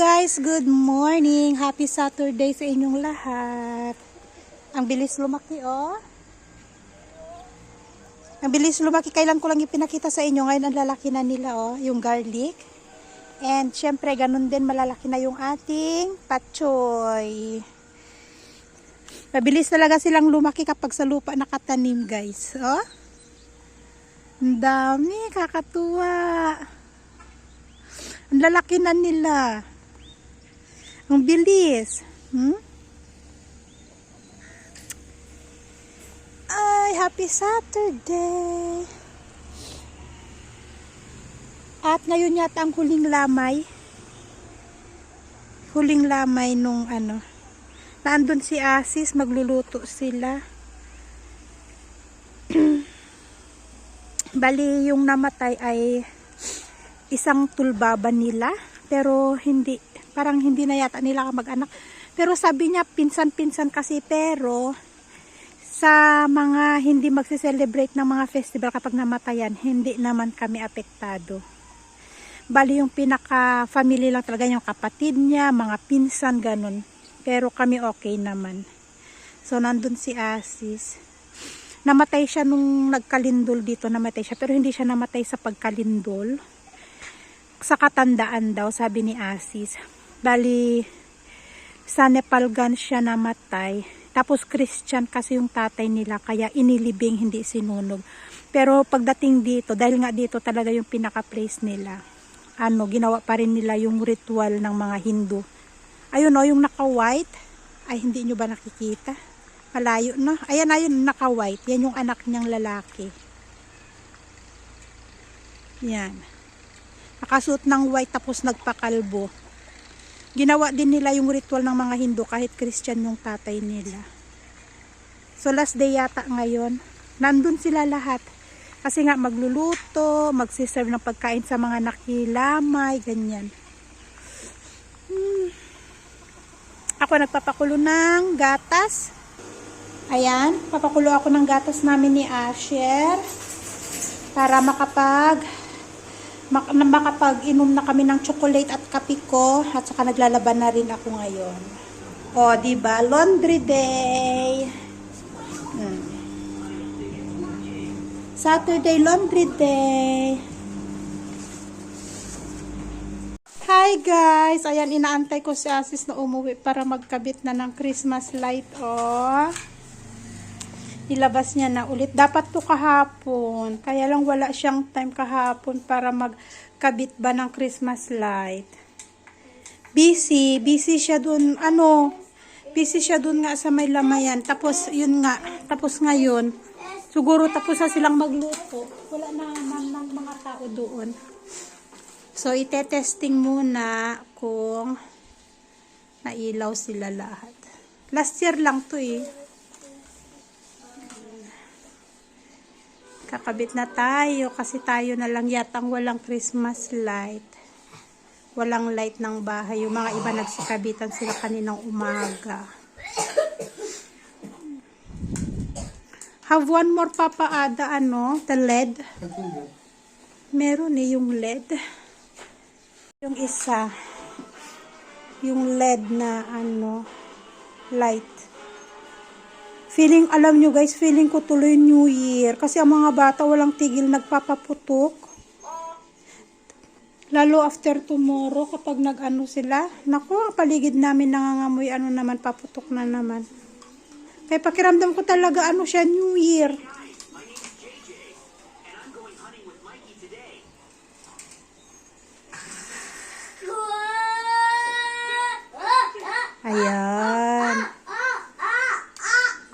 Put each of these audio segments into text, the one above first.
guys, good morning. Happy Saturday sa inyong lahat. Ang bilis lumaki oh. Ang bilis lumaki. Kailan ko lang ipinakita sa inyo. Ngayon ang lalaki na nila oh, yung garlic. And syempre ganun din malalaki na yung ating patchoy. Mabilis talaga silang lumaki kapag sa lupa nakatanim guys. Oh. Ang dami, kakatuwa. Ang lalaki na nila. Ang bilis. Hmm? Ay, happy Saturday. At ngayon yata ang huling lamay. Huling lamay nung ano. Naandun si Asis, magluluto sila. Bali, yung namatay ay isang tulbaba nila pero hindi parang hindi na yata nila mag-anak pero sabi niya pinsan-pinsan kasi pero sa mga hindi magse-celebrate ng mga festival kapag namatayan hindi naman kami apektado. Bali yung pinaka family lang talaga yung kapatid niya mga pinsan ganun. Pero kami okay naman. So nandun si Asis. Namatay siya nung nagkalindol dito namatay siya. Pero hindi siya namatay sa pagkalindol. Sa katandaan daw, sabi ni Asis. Bali, sa Nepalgan siya namatay. Tapos Christian kasi yung tatay nila, kaya inilibing, hindi sinunog. Pero pagdating dito, dahil nga dito talaga yung pinaka-place nila, ano, ginawa pa rin nila yung ritual ng mga Hindu. Ayun o, yung naka-white, ay hindi nyo ba nakikita? Malayo no? Ayan na yun, naka-white. Yan yung anak niyang lalaki. Yan nakasuot ng white tapos nagpakalbo. Ginawa din nila yung ritual ng mga Hindu kahit Christian yung tatay nila. So last day yata ngayon, nandun sila lahat. Kasi nga magluluto, magsiserve ng pagkain sa mga nakilamay, ganyan. Hmm. Ako nagpapakulo ng gatas. Ayan, papakulo ako ng gatas namin ni Asher para makapag mak- makapag-inom na kami ng chocolate at kape ko at saka naglalaban na rin ako ngayon. O, di ba? Laundry day. Hmm. Saturday laundry day. Hi guys! Ayan, inaantay ko si Asis na umuwi para magkabit na ng Christmas light. Oh ilabas niya na ulit. Dapat to kahapon. Kaya lang wala siyang time kahapon para magkabit ba ng Christmas light. Busy. Busy siya dun. Ano? Busy siya dun nga sa may lamayan. Tapos, yun nga. Tapos ngayon, siguro tapos na silang magluto. Wala na naman mga tao doon. So, ite-testing muna kung nailaw sila lahat. Last year lang to eh. Kakabit na tayo kasi tayo na lang yatang walang Christmas light. Walang light ng bahay. Yung mga iba nagsikabitan sila kaninang umaga. Have one more Papa Ada, ano? The LED. Meron eh yung LED. Yung isa. Yung LED na ano, light. Feeling, alam nyo guys, feeling ko tuloy New Year. Kasi ang mga bata walang tigil nagpapaputok. Lalo after tomorrow, kapag nag-ano sila. Naku, ang paligid namin nangangamoy, ano naman, paputok na naman. Kaya pakiramdam ko talaga, ano siya, New Year. Ayan.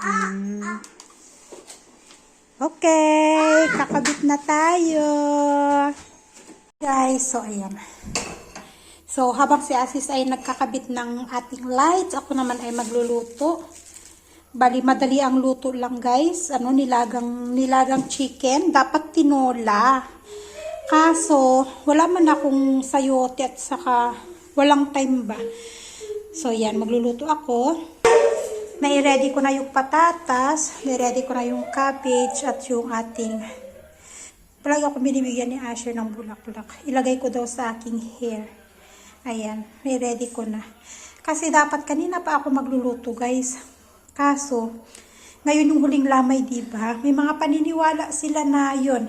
Mm. Okay, kakabit na tayo. Guys, so ayan. So, habang si Asis ay nagkakabit ng ating lights, ako naman ay magluluto. Bali, madali ang luto lang guys. Ano, nilagang, nilagang chicken. Dapat tinola. Kaso, wala man akong sayote at saka walang time ba. So, yan, magluluto ako. Nai-ready ko na yung patatas, nai-ready ko na yung cabbage at yung ating palagi ako binibigyan ni Asher ng bulaklak. Ilagay ko daw sa aking hair. Ayan, ready ko na. Kasi dapat kanina pa ako magluluto, guys. Kaso, ngayon yung huling lamay, di ba? May mga paniniwala sila na yon.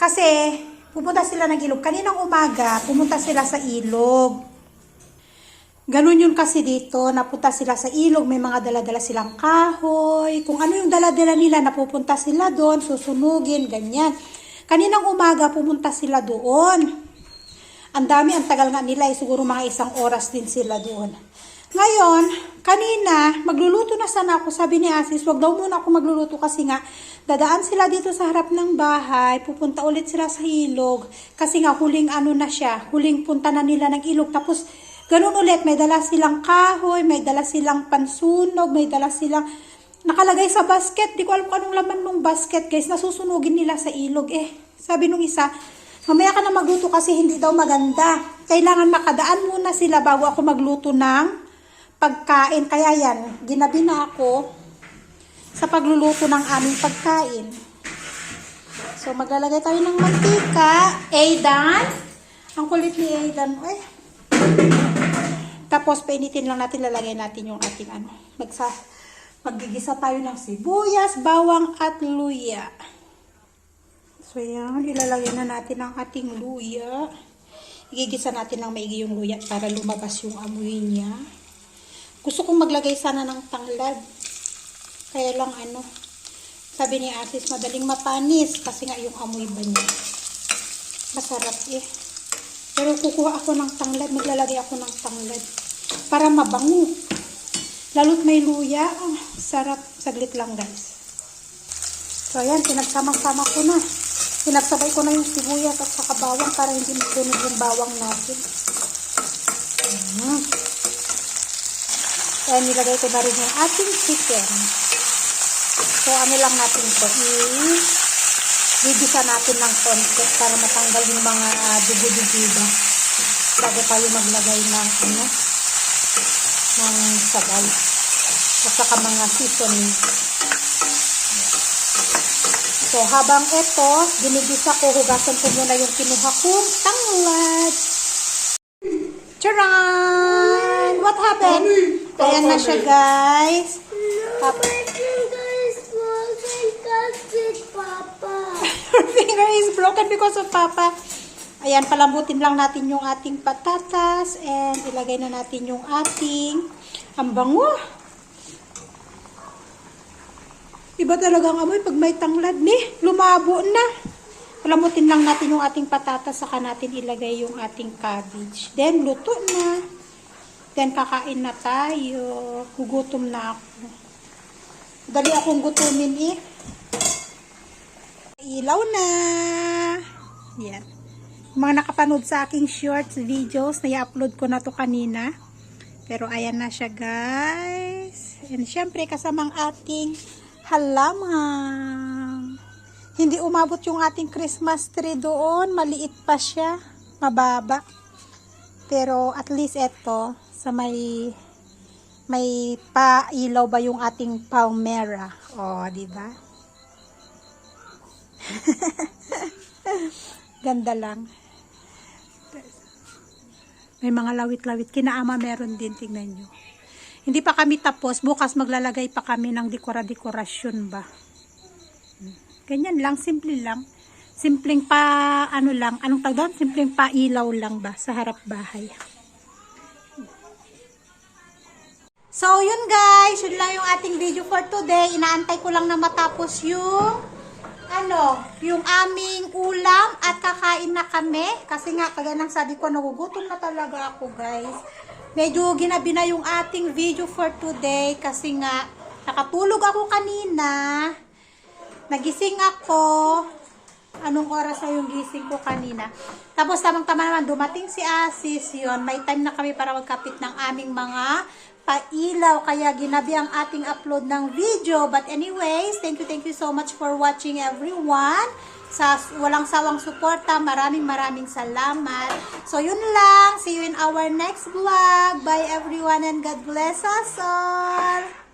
Kasi, pupunta sila ng ilog. Kaninang umaga, pumunta sila sa ilog. Ganun yun kasi dito, napunta sila sa ilog, may mga daladala silang kahoy. Kung ano yung daladala nila, napupunta sila doon, susunugin, ganyan. Kaninang umaga, pumunta sila doon. Ang dami, ang tagal nga nila, eh, siguro mga isang oras din sila doon. Ngayon, kanina, magluluto na sana ako. Sabi ni Asis, wag daw muna ako magluluto kasi nga, dadaan sila dito sa harap ng bahay, pupunta ulit sila sa ilog. Kasi nga, huling ano na siya, huling punta na nila ng ilog. Tapos, ganun ulit, may dala silang kahoy, may dala silang pansunog, may dala silang nakalagay sa basket. Di ko alam kung anong laman ng basket, guys. Nasusunugin nila sa ilog. Eh, sabi nung isa, mamaya ka na magluto kasi hindi daw maganda. Kailangan makadaan muna sila bago ako magluto ng pagkain. Kaya yan, ginabi na ako sa pagluluto ng aming pagkain. So, maglalagay tayo ng mantika. Aidan. Ang kulit ni Aidan. Ay. Tapos, painitin lang natin, lalagay natin yung ating ano. Magsa, magigisa tayo ng sibuyas, bawang, at luya. So, yan. Ilalagay na natin ang ating luya. Igigisa natin ng maigi yung luya para lumabas yung amoy niya. Gusto kong maglagay sana ng tanglad. Kaya lang ano, sabi ni Asis, madaling mapanis kasi nga yung amoy ba niya. Masarap eh. Pero kukuha ako ng tanglad, maglalagay ako ng tanglad. Para mabango. Lalo't may luya. Ah, sarap. Saglit lang guys. So ayan, pinagsama-sama ko na. Pinagsabay ko na yung sibuyas at saka bawang para hindi matunog yung bawang natin. Ayan. Kaya nilagay ko na rin yung ating chicken. So, ano lang natin ito. I-bibisa natin ng konti para matanggal yung mga uh, dugo-dugo ba. Bago tayo maglagay ng ano, ng sabaw. At saka mga seasoning. So, habang ito, ginigisa ko, hugasan ko muna yung kinuha kong tanglad. Charan! What happened? Ayan na siya, guys. Pap- Her finger is broken because of Papa. Ayan, palambutin lang natin yung ating patatas and ilagay na natin yung ating ang. Iba talaga ang amoy pag may tanglad ni. Lumabo na. Palambutin lang natin yung ating patatas saka natin ilagay yung ating cabbage. Then, luto na. Then, kakain na tayo. Gugutom na ako. Dali akong gutumin eh. Ilaw na. Yan. Mga nakapanood sa aking shorts videos, na-upload ko na to kanina. Pero ayan na siya guys. And syempre kasamang ating halamang. Hindi umabot yung ating Christmas tree doon. Maliit pa siya. Mababa. Pero at least ito, sa may may pailaw ba yung ating palmera. O, di ba? Ganda lang. May mga lawit-lawit. Kinaama meron din, tingnan nyo. Hindi pa kami tapos. Bukas maglalagay pa kami ng dekora-dekorasyon ba. Ganyan lang, simple lang. Simpleng pa, ano lang, anong tawag doon? Simpleng pa ilaw lang ba sa harap bahay. So, yun guys. Yun lang yung ating video for today. Inaantay ko lang na matapos yung ano, yung aming ulam at kakain na kami. Kasi nga, kagaya ng sabi ko, nagugutom na talaga ako guys. Medyo ginabi na yung ating video for today kasi nga, nakatulog ako kanina. Nagising ako. Anong oras na yung gising ko kanina? Tapos tamang-tama naman, dumating si Asis. Yun, may time na kami para magkapit ng aming mga pailaw. Kaya ginabi ang ating upload ng video. But anyways, thank you, thank you so much for watching everyone. Sa walang sawang suporta, maraming maraming salamat. So yun lang. See you in our next vlog. Bye everyone and God bless us all.